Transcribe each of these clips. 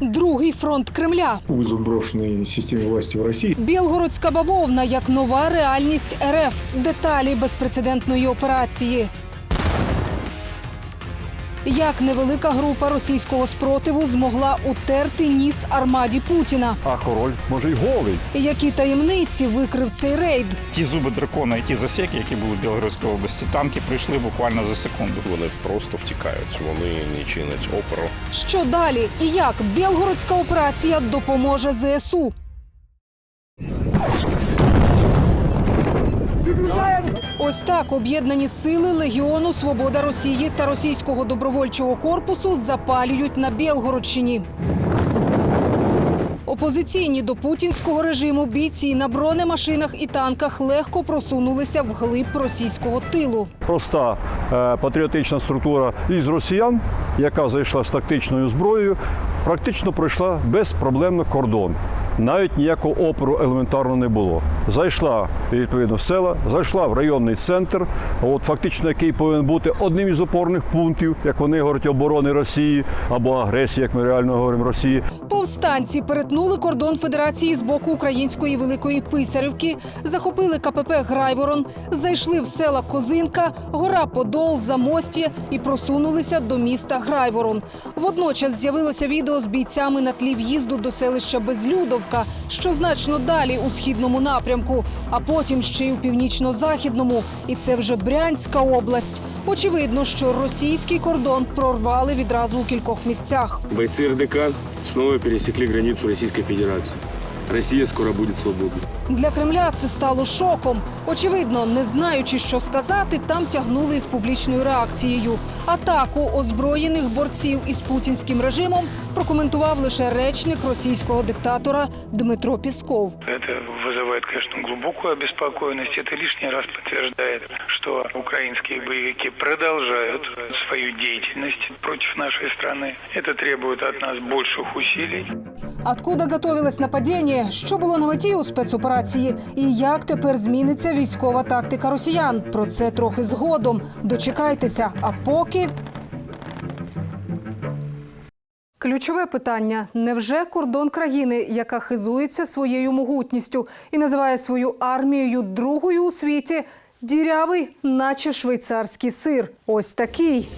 другий фронт Кремля. у брошенной системі власті в Росії. Білгородська бавовна як нова реальність РФ. Деталі безпрецедентної операції. Як невелика група російського спротиву змогла утерти ніс армаді Путіна? А король може й голий. Які таємниці викрив цей рейд? Ті зуби дракона і ті засеки, які були в Білгородській області, танки прийшли буквально за секунду. Вони просто втікають, вони не чинять опору. Що далі? І як Білгородська операція допоможе ЗСУ? Ось так об'єднані сили Легіону Свобода Росії та російського добровольчого корпусу запалюють на Білгородщині. Опозиційні до путінського режиму бійці на бронемашинах і танках легко просунулися вглиб російського тилу. Проста е, патріотична структура із росіян, яка зайшла з тактичною зброєю, практично пройшла безпроблемно кордон. Навіть ніякого опору елементарно не було. Зайшла відповідно в села, зайшла в районний центр, от фактично який повинен бути одним із опорних пунктів, як вони говорять, оборони Росії або агресії, як ми реально говоримо Росії. Повстанці перетнули кордон Федерації з боку української великої писарівки, захопили КПП Грайворон, зайшли в села Козинка, гора Подол, Замостє і просунулися до міста Грайворон. Водночас з'явилося відео з бійцями на тлі в'їзду до селища Безлюдовка, що значно далі у східному напрямку, а потім ще й у північно-західному. І це вже Брянська область. Очевидно, що російський кордон прорвали відразу у кількох місцях. Бойцы РДК снова пересекли границу Российской Федерации. Россия скоро будет свободной. Для Кремля це стало шоком. Очевидно, не знаючи, що сказати, там тягнули із публічною реакцією. Атаку озброєних борців із путінським режимом прокоментував лише речник російського диктатора Дмитро Пісков. Это вызывает, конечно, глубокую обеспокоенность. Это лишний раз подтверждает, что украинские боевики продолжают свою деятельность против нашей страны. Это требует от нас больших усилий. Откуда готовилось нападіння? Що було на меті у спецоперації? І як тепер зміниться військова тактика росіян? Про це трохи згодом. Дочекайтеся. А поки. Ключове питання: невже кордон країни, яка хизується своєю могутністю і називає свою армією другою у світі, дірявий, наче швейцарський сир? Ось такий.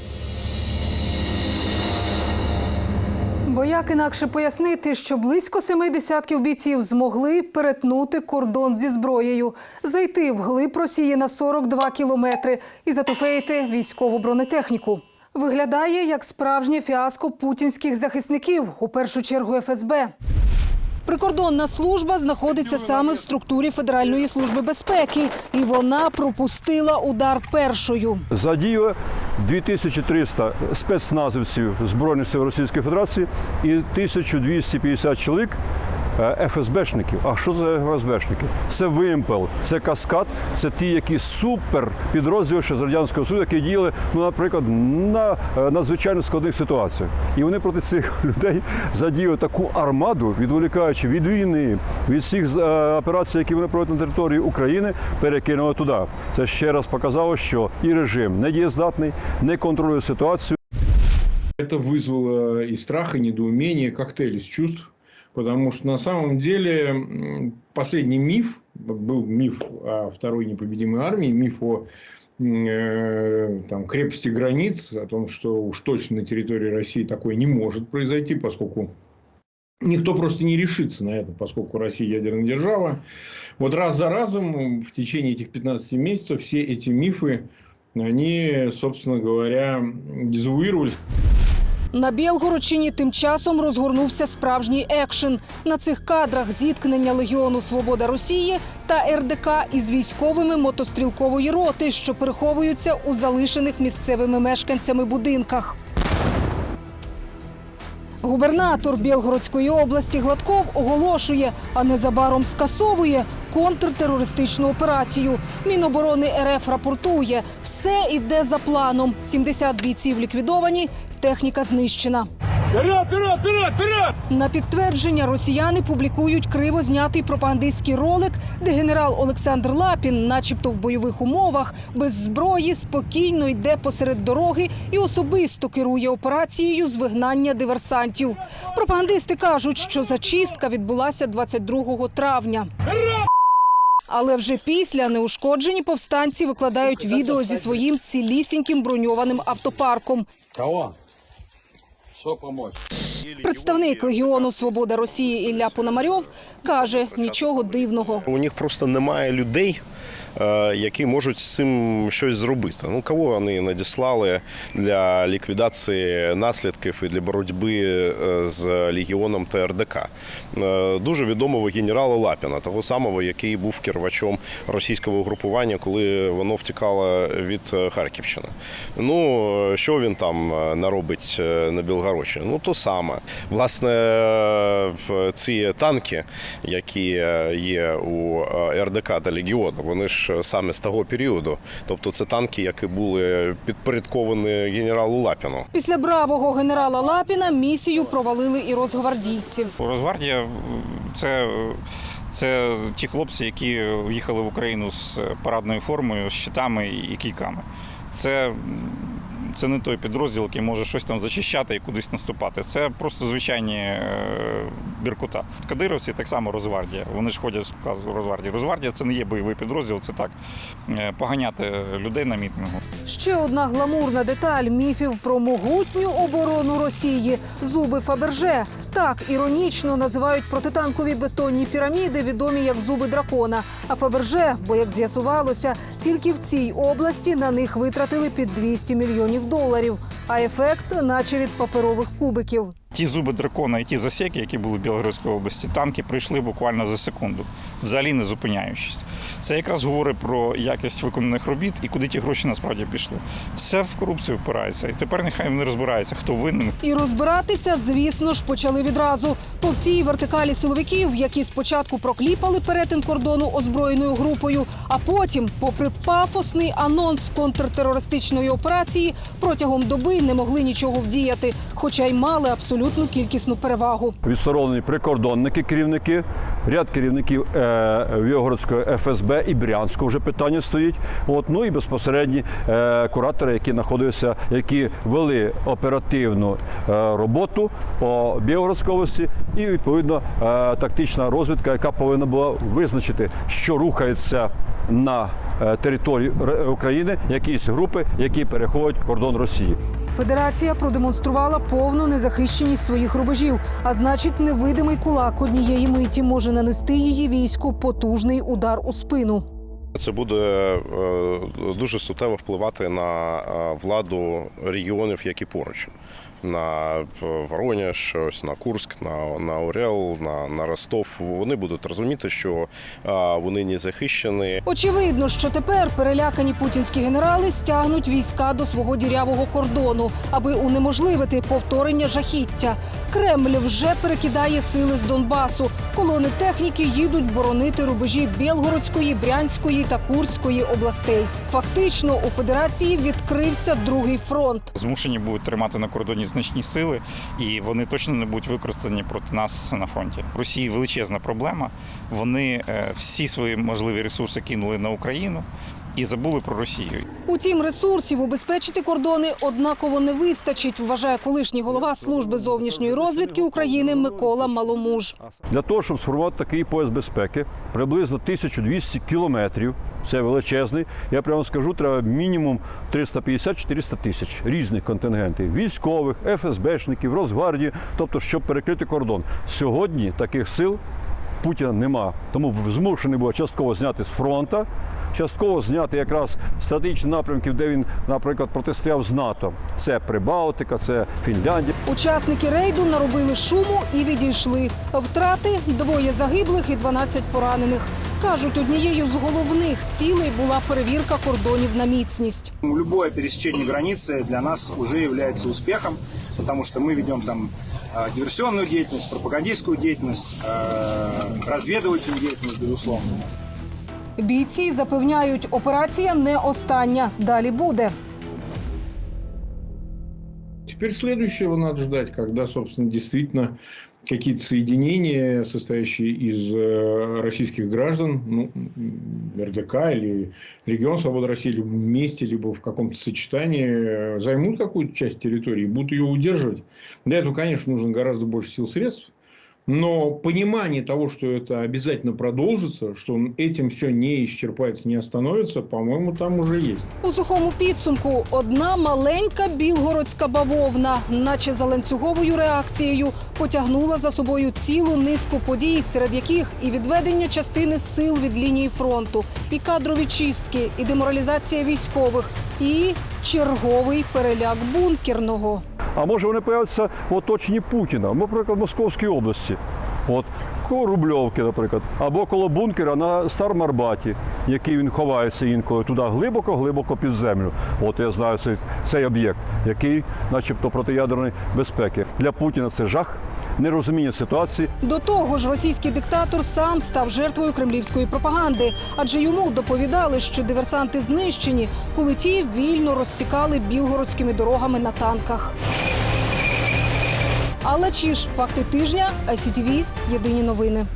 Бо як інакше пояснити, що близько семи десятків бійців змогли перетнути кордон зі зброєю, зайти в глиб Росії на 42 кілометри і затофеїти військову бронетехніку. Виглядає як справжнє фіаско путінських захисників, у першу чергу ФСБ. Прикордонна служба знаходиться саме в структурі Федеральної служби безпеки, і вона пропустила удар першою. задіює 2300 спецназівців Збройних сил Російської Федерації і 1250 чоловік ФСБшників. А що за ФСБшники? Це вимпел, це каскад, це ті, які супер підрозділи ще з радянського Союзу, які діяли, ну, наприклад, на е, надзвичайно складних ситуаціях. І вони проти цих людей задіяли таку армаду, відволікаючи від війни, від всіх е, операцій, які вони проводять на території України, перекинули туди. Це ще раз показало, що і режим недієздатний, не контролює ситуацію. Это вызвало и страх, и недоумение, коктейль из чувств. Потому что на самом деле последний миф, был миф о второй непобедимой армии, миф о э, там, крепости границ, о том, что уж точно на территории России такое не может произойти, поскольку никто просто не решится на это, поскольку Россия ядерная держава. Вот раз за разом в течение этих 15 месяцев все эти мифы, они, собственно говоря, дезавуировались. На Білгородщині тим часом розгорнувся справжній екшен. На цих кадрах зіткнення Легіону Свобода Росії та РДК із військовими мотострілкової роти, що переховуються у залишених місцевими мешканцями будинках. Губернатор Білгородської області Гладков оголошує, а незабаром скасовує контртерористичну операцію. Міноборони РФ рапортує, все йде за планом. 70 бійців ліквідовані, техніка знищена. На підтвердження росіяни публікують криво знятий пропагандистський ролик, де генерал Олександр Лапін, начебто в бойових умовах, без зброї, спокійно йде посеред дороги і особисто керує операцією з вигнання диверсантів. Пропагандисти кажуть, що зачистка відбулася 22 травня. Але вже після неушкоджені повстанці викладають відео зі своїм цілісіньким броньованим автопарком. Представник Легіону Свобода Росії Ілля Пономарьов каже нічого дивного. У них просто немає людей, які можуть з цим щось зробити. Ну кого вони надіслали для ліквідації наслідків і для боротьби е, з легіоном та РДК? Е, Дуже відомого генерала Лапіна, того самого, який був керувачом російського угрупування, коли воно втікало від е, Харківщини. Ну е, що він там е, наробить е, на Білгородщині? Ну то саме. Власне, е, ці танки, які е, є у е, РДК та Легіону, вони ж саме з того періоду. Тобто це танки, які були підпорядковані генералу Лапіну. Після бравого генерала Лапіна місію провалили і розгвардійці. Розвардія е, це, це ті хлопці, які в'їхали в Україну з парадною формою, з щитами і кійками. Це, це не той підрозділ, який може щось там зачищати і кудись наступати. Це просто звичайні е, біркута. Кадировці так само Розвардія. Вони ж ходять в склад Розвардії. Розвардія це не є бойовий підрозділ, це так е, поганяти людей на мітингу. Ще одна гламурна деталь міфів про могутню оборону Росії зуби Фаберже. Так іронічно називають протитанкові бетонні піраміди, відомі як зуби дракона. А Фаберже, бо як з'ясувалося, тільки в цій області на них витратили під 200 мільйонів доларів. А ефект, наче від паперових кубиків. Ті зуби дракона і ті засеки, які були в Білгородській області, танки прийшли буквально за секунду, взагалі не зупиняючись. Це якраз говорить про якість виконаних робіт і куди ті гроші насправді пішли. Все в корупцію впирається. І тепер нехай вони розбираються, хто винен, І розбиратися, звісно ж, почали відразу по всій вертикалі силовиків, які спочатку прокліпали перетин кордону озброєною групою, а потім, попри пафосний анонс контртерористичної операції, протягом доби не могли нічого вдіяти, хоча й мали абсолютну кількісну перевагу. відсторонені прикордонники, керівники, ряд керівників е, Вігородської ФСБ і Брянську вже питання стоїть. От, ну і безпосередні е, куратори, які знаходилися, які вели оперативну е, роботу по Білгородській і відповідно е, тактична розвідка, яка повинна була визначити, що рухається на е, території Р- України, якісь групи, які переходять кордон Росії. Федерація продемонструвала повну незахищеність своїх рубежів, а значить, невидимий кулак однієї миті може нанести її війську потужний удар у спину. Це буде е, дуже суттєво впливати на е, владу регіонів, які поруч. На Воронеж, ось на Курск, на, на Орел, на, на Ростов. Вони будуть розуміти, що вони не захищені. Очевидно, що тепер перелякані путінські генерали стягнуть війська до свого дірявого кордону, аби унеможливити повторення жахіття. Кремль вже перекидає сили з Донбасу. Колони техніки їдуть боронити рубежі Білгородської, Брянської та Курської областей. Фактично у федерації відкрився другий фронт. змушені будуть тримати на кордоні значні сили, і вони точно не будуть використані проти нас на фронті. В Росії величезна проблема. Вони е, всі свої можливі ресурси кинули на Україну і забули про Росію. Утім, ресурсів убезпечити кордони однаково не вистачить, вважає колишній голова служби зовнішньої розвідки України Микола Маломуж. Для того, щоб сформувати такий пояс безпеки, приблизно 1200 кілометрів. Це величезний. Я прямо скажу, треба мінімум 350-400 тисяч різних контингентів: військових, ФСБшників, Росгвардії, тобто, щоб перекрити кордон. Сьогодні таких сил Путіна нема. Тому змушений був частково зняти з фронта, частково зняти якраз стратегічні напрямки, де він, наприклад, протистояв з НАТО. Це Прибалтика, це Фінляндія. Учасники рейду наробили шуму і відійшли. Втрати двоє загиблих і 12 поранених. Кажуть, однією з головних цілей була перевірка кордонів на міцність. Любое пересечение границы для нас уже является успехом, потому что мы ведем там э, диверсионную деятельность, пропагандистскую деятельность, э, разведывательную деятельность, безусловно. Бійці запевняють, операція не остання. Далі буде. теперь следующего надо ждать, когда, собственно, действительно какие-то соединения, состоящие из э, российских граждан, ну, РДК или Регион Свободы России, либо вместе, либо в каком-то сочетании э, займут какую-то часть территории и будут ее удерживать. Для этого, конечно, нужно гораздо больше сил средств. Но понимание того, что это обязательно продолжится, что этим все не исчерпается, не остановится, по-моему, там уже есть. У сухому підсумку одна маленька білгородська бавовна, наче за ланцюговою реакцією, потягнула за собою цілу низку подій, серед яких і відведення частини сил від лінії фронту, і кадрові чистки, і деморалізація військових, і черговий переляк бункерного. А може вони появляться в оточенні Путіна, наприклад, в Московській області. От коло Рубльовки, наприклад, або коло бункера на Стармарбаті, який він ховається інколи туди глибоко-глибоко під землю. От я знаю цей, цей об'єкт, який, начебто, протиядерної безпеки. Для Путіна це жах, нерозуміння ситуації. До того ж, російський диктатор сам став жертвою кремлівської пропаганди, адже йому доповідали, що диверсанти знищені, коли ті вільно розсікали білгородськими дорогами на танках. Але чи ж факти тижня ICTV – єдині новини.